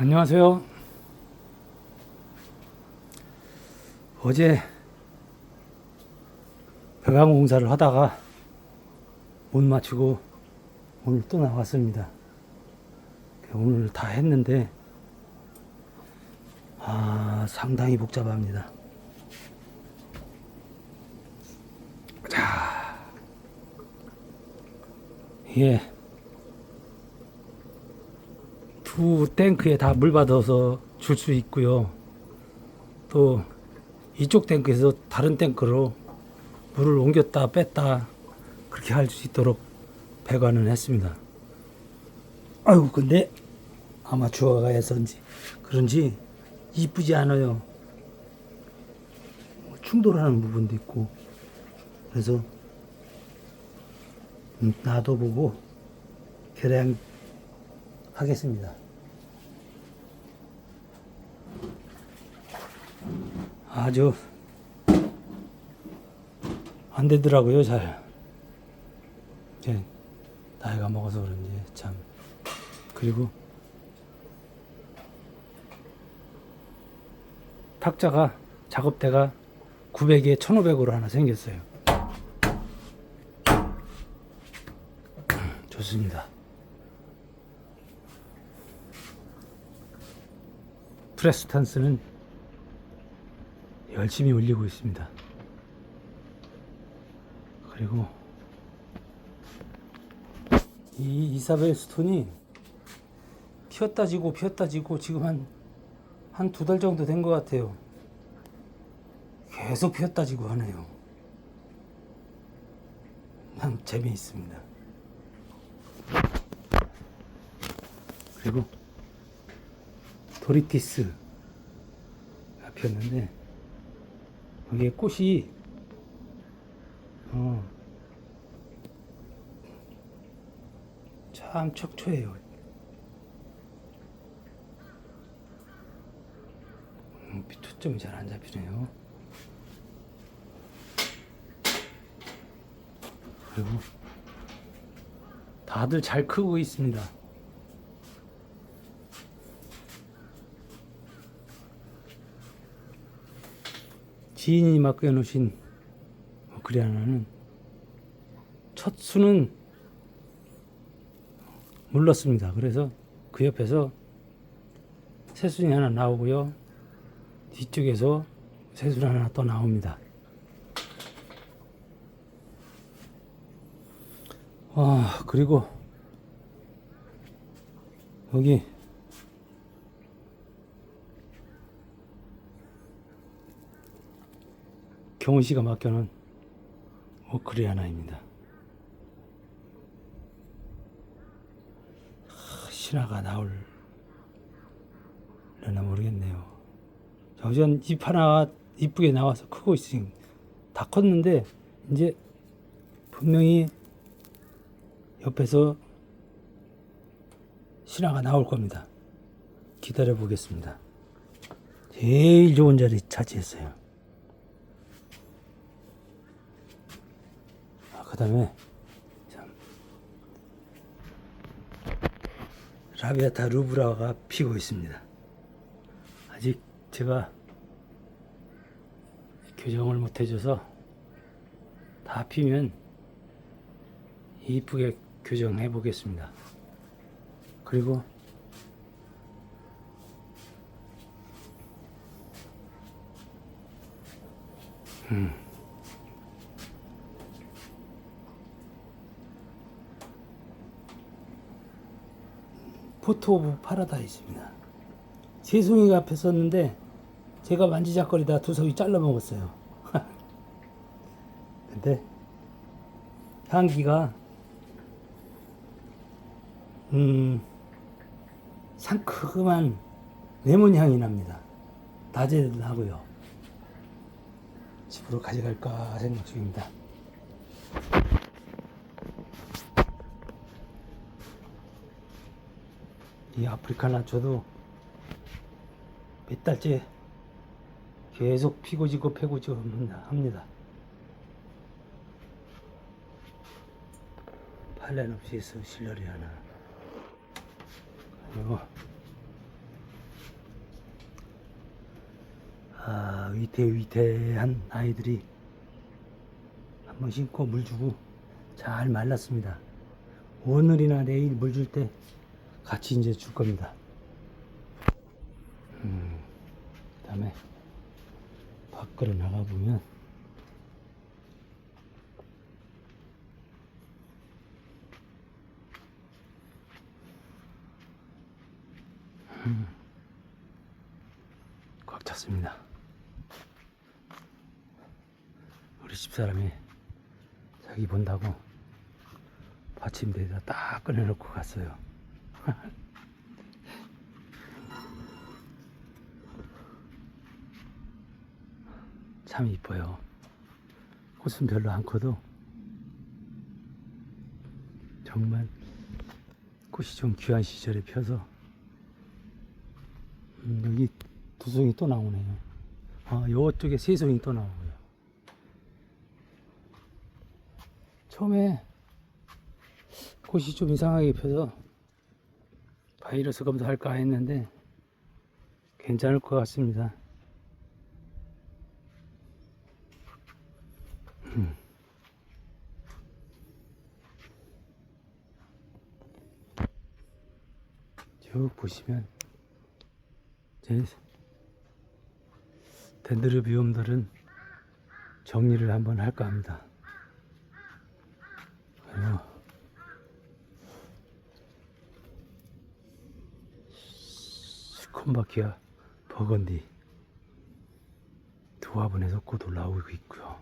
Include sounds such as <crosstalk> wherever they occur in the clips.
안녕하세요. 어제 배관 공사를 하다가 못 맞추고 오늘 또 나왔습니다. 오늘 다 했는데 아 상당히 복잡합니다. 자이게 두 탱크에 다 물 받아서 줄 수 있고요. 또 이쪽 탱크에서 다른 탱크로 물을 옮겼다 뺐다 그렇게 할 수 있도록 배관을 했습니다. 아유 근데 아마추어가 해서인지 그런지 이쁘지 않아요. 충돌하는 부분도 있고 그래서 음, 놔둬보고 결행하겠습니다. 아주 안 되더라고요 잘. 이제 나이가 먹어서 그런지 참 그리고 탁자가 작업대가 900에 1500으로 하나 생겼어요. <clears throat> 좋습니다. 프레스탄스는 열심히 올리고 있습니다. 그리고 이 이사벨 스톤이 피었다 지고 피었다 지고 지금 한 한 두 달 정도 된 것 같아요. 계속 피었다 지고 하네요. 난 재미있습니다. 그리고 도리티스가 피었는데 여기에 꽃이 어, 참 척초해요. 음, 초점이 잘 안 잡히네요. 그리고 다들 잘 크고 있습니다. 지인이 맡겨놓으신 글이 하나는 첫 수는 물렀습니다. 그래서 그 옆에서 새순이 하나 나오고요. 뒤쪽에서 새순이 하나 또 나옵니다. 아, 그리고 여기 경훈 씨가 맡겨놓은 오크리 하나입니다. 하, 신화가 나올려나 모르겠네요. 우선 잎 하나가 이쁘게 나와서 크고 있으니 다 컸는데 이제 분명히 옆에서 신화가 나올 겁니다. 기다려 보겠습니다. 제일 좋은 자리 차지했어요. 다음에 참 라비아타 루브라가 피고 있습니다. 아직 제가 교정을 못 해줘서 다 피면 이쁘게 교정해 보겠습니다. 그리고 음. 포토 오브 파라다이스입니다. 세 송이가 앞에 섰는데 제가 만지작거리다 두 송이 잘라 먹었어요. <laughs> 근데 향기가 음 상큼한 레몬 향이 납니다. 낮에도 나고요. 집으로 가져갈까 생각 중입니다. 이 아프리카나 저도 몇 달째 계속 피고 지고 패고 지고 합니다. 팔레 없이 있어 실러리 하나. 그리고 아 위태위태한 아이들이 한 번 신고 물 주고 잘 말랐습니다. 오늘이나 내일 물 줄 때 같이 이제 줄 겁니다. 음, 그 다음에 밖으로 나가 보면 꽉 찼습니다. 우리 집사람이 자기 본다고 받침대에다 딱 꺼내놓고 갔어요. <laughs> 참 이뻐요. 꽃은 별로 안 커도 정말 꽃이 좀 귀한 시절에 펴서 음, 여기 두 송이 또 나오네요. 아, 요쪽에 세 송이 또 나오고요. 처음에 꽃이 좀 이상하게 펴서 바이러스 검사할까 했는데 괜찮을 것 같습니다. 음. 쭉 보시면 제 덴드로비움들은 정리를 한번 할까 합니다. 그리고 스콘바키아 버건디 두 화분에서 곧 올라오고 있고요.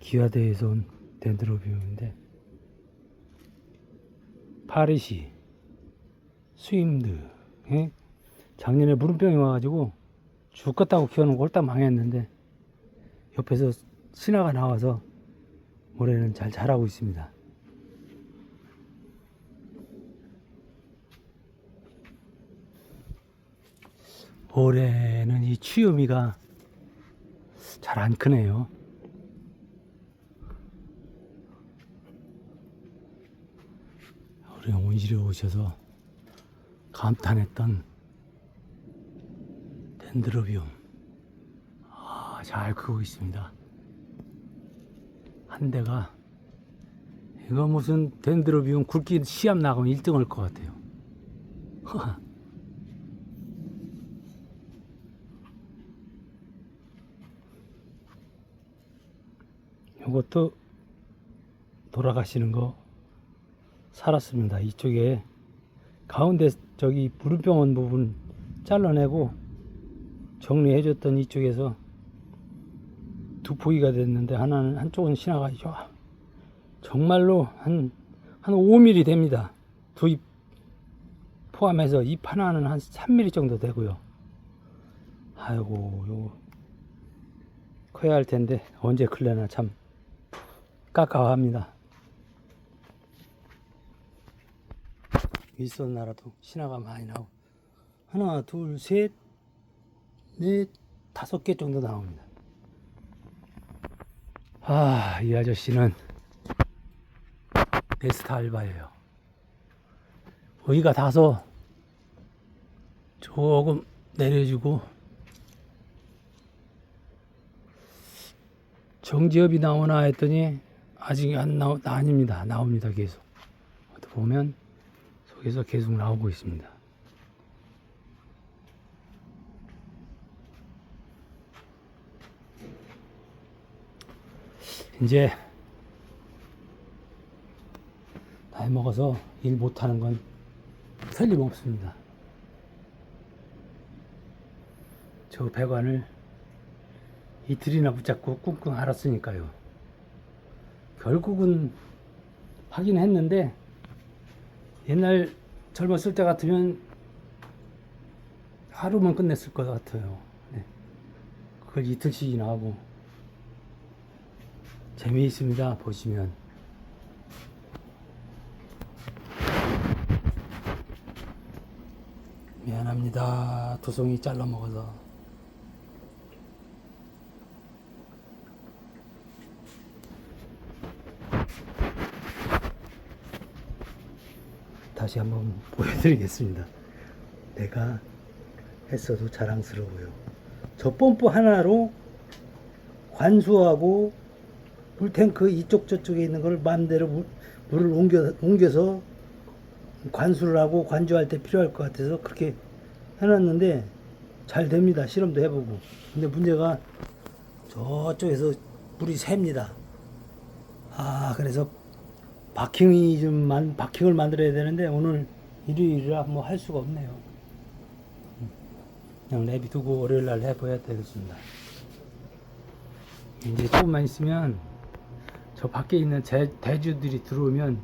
기아대에서 온 덴드로비움인데 파리시 스임드 예? 작년에 무름병이 와가지고 죽겠다고 키워놓은 거 홀딱 망했는데 옆에서 신화가 나와서 올해는 잘 자라고 있습니다. 올해는 이 취음이가 잘 안 크네요. 우리 온실에 오셔서 감탄했던 덴드로비움 아, 잘 크고 있습니다. 한 대가 이거 무슨 덴드로비움 굵기 시합 나가면 1등 할 것 같아요. <laughs> 이것도 돌아가시는 거 살았습니다. 이쪽에 가운데 저기 무릎병원 부분 잘라내고 정리해 줬던 이쪽에서 두 포기가 됐는데 하나는 한쪽은 지나가죠. 정말로 한, 한 5mm 됩니다. 두잎 포함해서 잎 하나는 한 3mm 정도 되고요. 아이고, 요거 커야 할 텐데 언제 클래나 참 깝깝합니다. 일선 나라도 신화가 많이 나오고. 하나 둘셋넷 다섯 개 정도 나옵니다. 아 이 아저씨는 베스트 알바예요. 여기가 다서 조금 내려주고 정지업이 나오나 했더니 아직 안 나오 아닙니다 나옵니다 계속 어디 보면 속에서 계속 나오고 있습니다. 이제 나이 먹어서 일 못하는 건 틀림없습니다. 저 배관을 이틀이나 붙잡고 꿍꿍 앓았으니까요. 결국은 하긴 했는데 옛날 젊었을 때 같으면 하루만 끝냈을 것 같아요. 네. 그걸 이틀씩이나 하고 재미있습니다. 보시면 미안합니다. 두 송이 잘라 먹어서 다시 한번 <laughs> 보여드리겠습니다. 내가 했어도 자랑스러워요. 저 펌프 하나로 관수하고 물탱크 이쪽 저쪽에 있는 걸 마음대로 물, 물을 옮겨, 옮겨서 관수를 하고 관주할 때 필요할 것 같아서 그렇게 해놨는데 잘 됩니다. 실험도 해보고. 근데 문제가 저쪽에서 물이 셉니다. 아, 그래서 바킹이 좀 만, 바킹을 만들어야 되는데 오늘 일요일이라 뭐 할 수가 없네요. 그냥 내비두고 월요일 날 해봐야 되겠습니다. 이제 조금만 있으면 저 밖에 있는 제, 대주들이 들어오면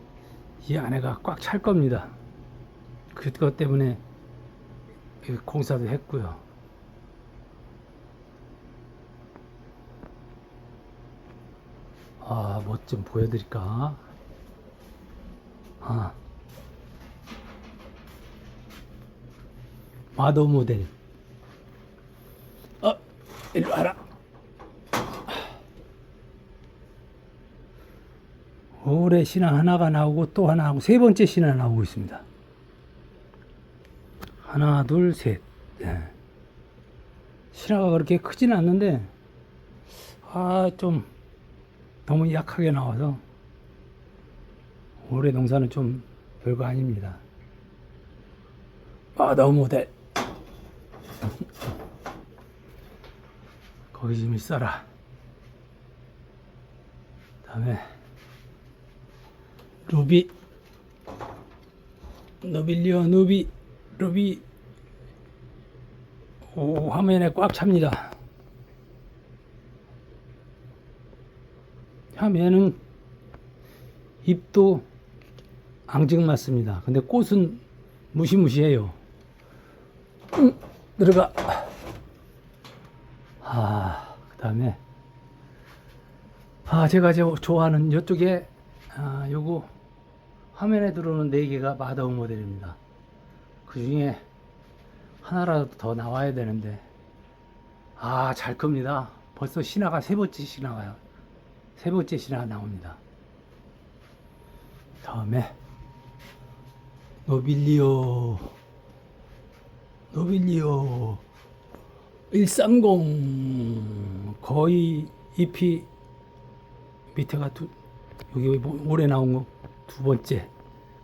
이 안에가 꽉 찰 겁니다. 그것 때문에 그 공사도 했고요. 아, 뭐좀 보여드릴까? 아. 마더 모델. 어, 이리 와라. 올해 신화 하나가 나오고 또 하나 하고 세 번째 신화 나오고 있습니다. 하나, 둘, 셋. 예. 신화가 그렇게 크진 않는데, 아, 좀 너무 약하게 나와서 올해 농사는 좀 별거 아닙니다. 아, 너무 모델. 거기 좀 있어라. 다음에 루비 노빌리오 누비 루비 오 화면에 꽉 찹니다. 화면은 잎도 앙증 맞습니다. 근데 꽃은 무시무시해요. 응, 들어가. 아, 그 다음에, 아, 제가 저 좋아하는 이쪽에, 아, 요거, 화면에 들어오는 네 개가 마더우 모델입니다. 그 중에 하나라도 더 나와야 되는데, 아, 잘 큽니다. 벌써 신화가 세 번째 신화가요. 세 번째 신화가 나옵니다. 다음에, 노빌리오, 노빌리오 130 거의 잎이 밑에가 두, 여기 뭐 올해 나온 거 두 번째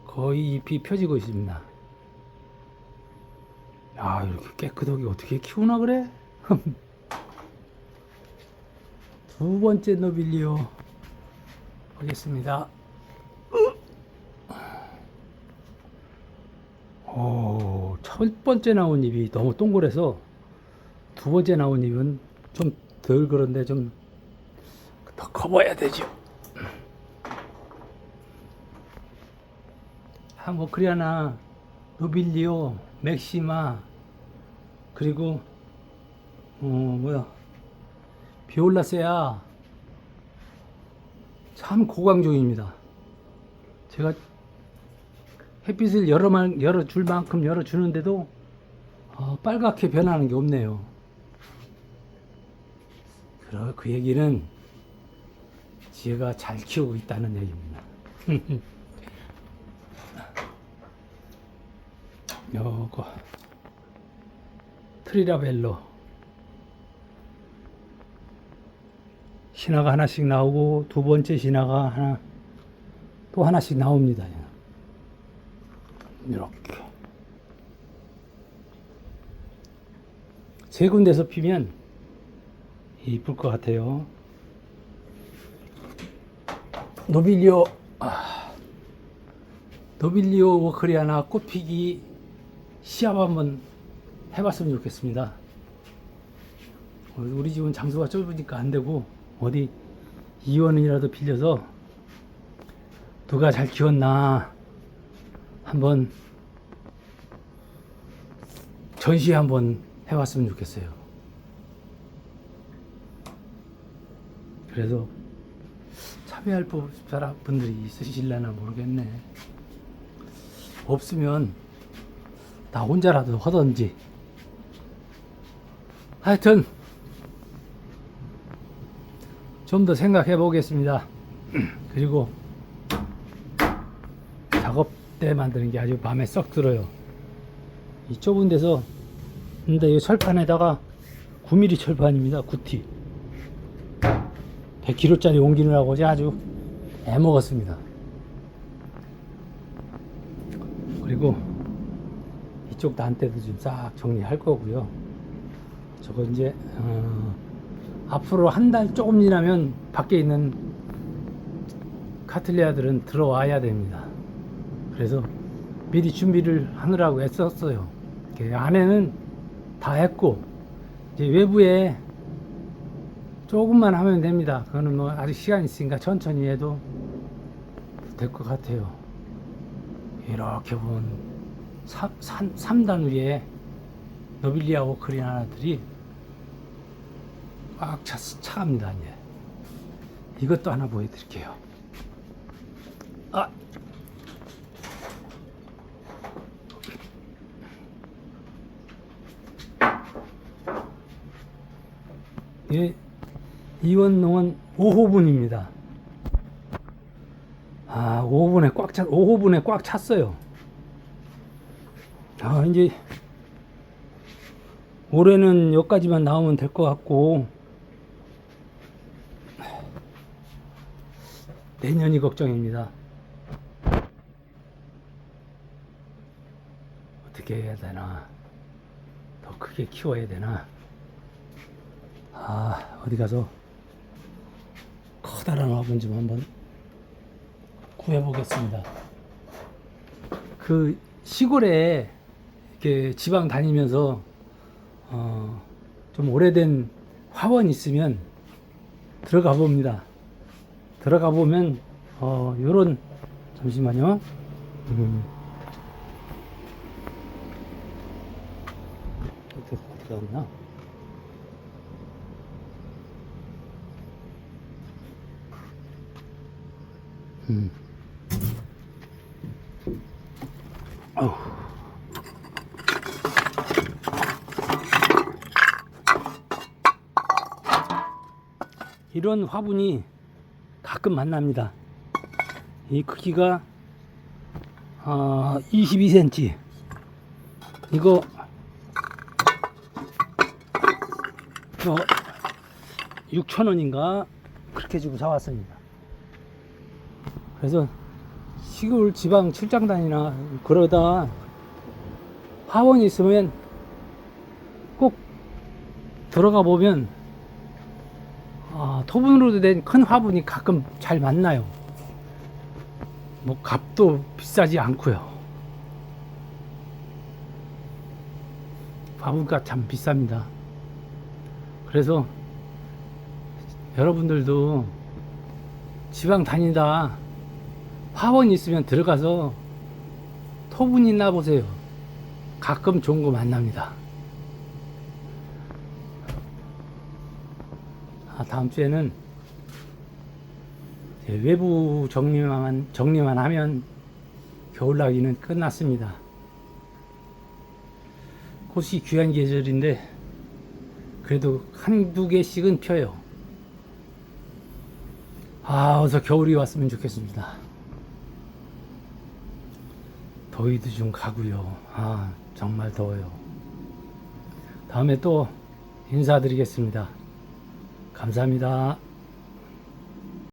거의 잎이 펴지고 있습니다. 아 이렇게 깨끗하게 어떻게 키우나 그래? 두 번째 노빌리오 보겠습니다. 오, 첫 번째 나온 잎이 너무 동그래서 두 번째 나온 잎은 좀 덜 그런데 좀 더 커봐야 되죠. 하모크리아나, 노빌리오, 맥시마, 그리고 어 뭐야 비올라세아 참 고강종입니다. 제가 햇빛을 열어만 열어줄 만큼 열어주는데도 어, 빨갛게 변하는 게 없네요. 그러 그 얘기는 지혜가 잘 키우고 있다는 얘기입니다. <laughs> 요거 트리라벨로 신화가 하나씩 나오고 두 번째 신화가 하나 또 하나씩 나옵니다. 이렇게 세 군데서 피면 이쁠 것 같아요. 노빌리오 아, 노빌리오 워크리아나 꽃피기 시합 한번 해봤으면 좋겠습니다. 어, 우리 집은 장소가 좁으니까 안 되고 어디 이원이라도 빌려서 누가 잘 키웠나 한번 전시 한번 해봤으면 좋겠어요. 그래서 참여할 분들이 있으실려나 모르겠네. 없으면 나 혼자라도 하던지. 하여튼 좀 더 생각해 보겠습니다. <clears throat> 그리고 때 만드는 게 아주 마음에 썩 들어요. 이 좁은 데서 근데 이 철판에다가 9mm 철판입니다. 9T. 100kg짜리 옮기느라고 어제 아주 애먹었습니다. 그리고 이쪽 단대도 좀싹 정리할 거고요. 저거 이제 어, 앞으로 한 달 조금 지나면 밖에 있는 카틀리아들은 들어와야 됩니다. 그래서 미리 준비를 하느라고 애썼어요. 안에는 다 했고 이제 외부에 조금만 하면 됩니다. 그거는 뭐 아직 시간 있으니까 천천히 해도 될 것 같아요. 이렇게 3, 3단 위에 노빌리아 워크린 하나들이 꽉 차, 차갑니다. 이제 이것도 하나 보여드릴게요. 아, 예, 이원농은 5호분입니다. 아, 5호분에 꽉 찼, 5호분에 꽉 찼어요. 아, 이제 올해는 여기까지만 나오면 될 것 같고 내년이 걱정입니다. 어떻게 해야 되나? 더 크게 키워야 되나? 아, 어디 가서 커다란 화분 좀 한번 구해보겠습니다. 그 시골에 이렇게 지방 다니면서 어, 좀 오래된 화원 있으면 들어가 봅니다. 들어가 보면 어, 요런 잠시만요. 음. 어떻게 어떻게 갔나? 음. 이런 화분이 가끔 만납니다. 이 크기가 어, 22cm. 이거 저 6,000원인가 그렇게 주고 사왔습니다. 그래서 시골 지방 출장 다니나 그러다 화원이 있으면 꼭 들어가 보면 아, 토분으로 된 큰 화분이 가끔 잘 만나요. 뭐 값도 비싸지 않고요. 화분값 참 비쌉니다. 그래서 여러분들도 지방 다니다 화원 있으면 들어가서 토분 있나 보세요. 가끔 좋은 거 만납니다. 아, 다음 주에는 외부 정리만 정리만 하면 겨울나기는 끝났습니다. 꽃이 귀한 계절인데 그래도 한두 개씩은 펴요. 아, 어서 겨울이 왔으면 좋겠습니다. 더위도 좀 가고요. 아, 정말 더워요. 다음에 또 인사드리겠습니다. 감사합니다.